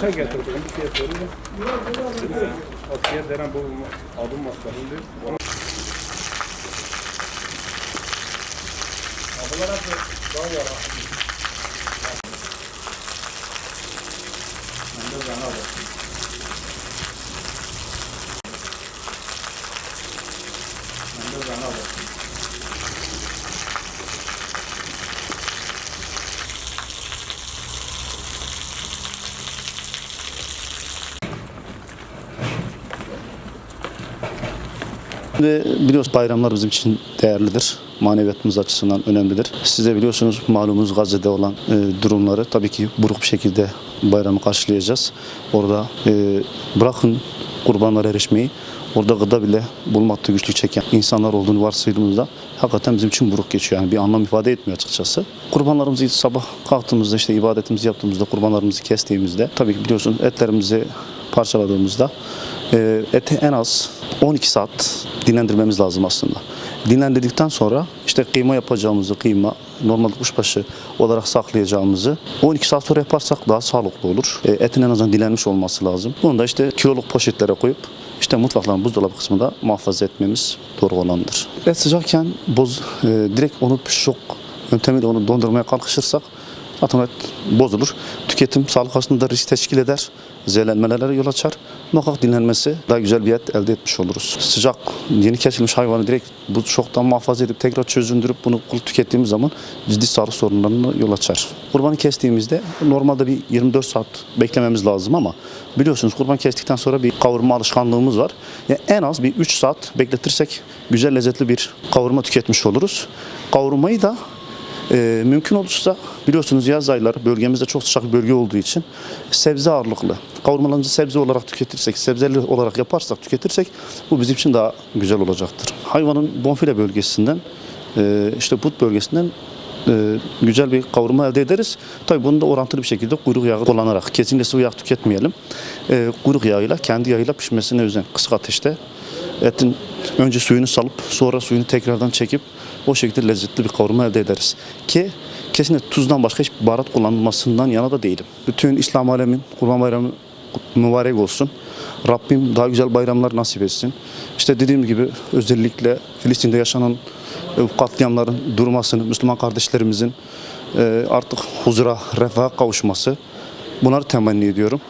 Çay getirdim bir fiyat veriyor. Asker denen bu adım masrafıydı. Ablalar hep daha var. Ben de zana bak. Ve biliyoruz bayramlar bizim için değerlidir. Maneviyatımız açısından önemlidir. Siz de biliyorsunuz malumunuz Gazze'de olan e, durumları tabii ki buruk bir şekilde bayramı karşılayacağız. Orada e, bırakın kurbanlara erişmeyi orada gıda bile bulmakta güçlük çeken insanlar olduğunu varsayıldığımızda hakikaten bizim için buruk geçiyor. Yani bir anlam ifade etmiyor açıkçası. Kurbanlarımızı sabah kalktığımızda işte ibadetimizi yaptığımızda kurbanlarımızı kestiğimizde tabii ki biliyorsun etlerimizi parçaladığımızda e, eti en az 12 saat dinlendirmemiz lazım aslında. Dinlendirdikten sonra işte kıyma yapacağımızı kıyma normal kuşbaşı olarak saklayacağımızı 12 saat sonra yaparsak daha sağlıklı olur. E, etin en azından dinlenmiş olması lazım. Bunu da işte kiloluk poşetlere koyup işte mutfakların buzdolabı kısmında muhafaza etmemiz doğru olandır. Et sıcakken boz, e, direkt onu şok yöntemiyle onu dondurmaya kalkışırsak et bozulur. Tüketim sağlık açısından da risk teşkil eder. Zehirlenmelere yol açar. Muhakkak dinlenmesi daha güzel bir et elde etmiş oluruz. Sıcak, yeni kesilmiş hayvanı direkt bu şoktan muhafaza edip tekrar çözündürüp bunu tükettiğimiz zaman ciddi sağlık sorunlarına yol açar. Kurbanı kestiğimizde normalde bir 24 saat beklememiz lazım ama biliyorsunuz kurban kestikten sonra bir kavurma alışkanlığımız var. Yani en az bir 3 saat bekletirsek güzel lezzetli bir kavurma tüketmiş oluruz. Kavurmayı da ee, mümkün olursa biliyorsunuz yaz ayları bölgemizde çok sıcak bir bölge olduğu için sebze ağırlıklı. Kavurmalarımızı sebze olarak tüketirsek, sebzeli olarak yaparsak, tüketirsek bu bizim için daha güzel olacaktır. Hayvanın bonfile bölgesinden, e, işte but bölgesinden e, güzel bir kavurma elde ederiz. Tabii bunu da orantılı bir şekilde kuyruk yağı kullanarak, kesinlikle sıvı yağ tüketmeyelim. E, kuyruk yağıyla, kendi yağıyla pişmesine özen kısık ateşte etin Önce suyunu salıp sonra suyunu tekrardan çekip o şekilde lezzetli bir kavurma elde ederiz. Ki kesinlikle tuzdan başka hiç baharat kullanılmasından yana da değilim. Bütün İslam alemin kurban bayramı mübarek olsun. Rabbim daha güzel bayramlar nasip etsin. İşte dediğim gibi özellikle Filistin'de yaşanan e, katliamların durmasını, Müslüman kardeşlerimizin e, artık huzura, refaha kavuşması bunları temenni ediyorum.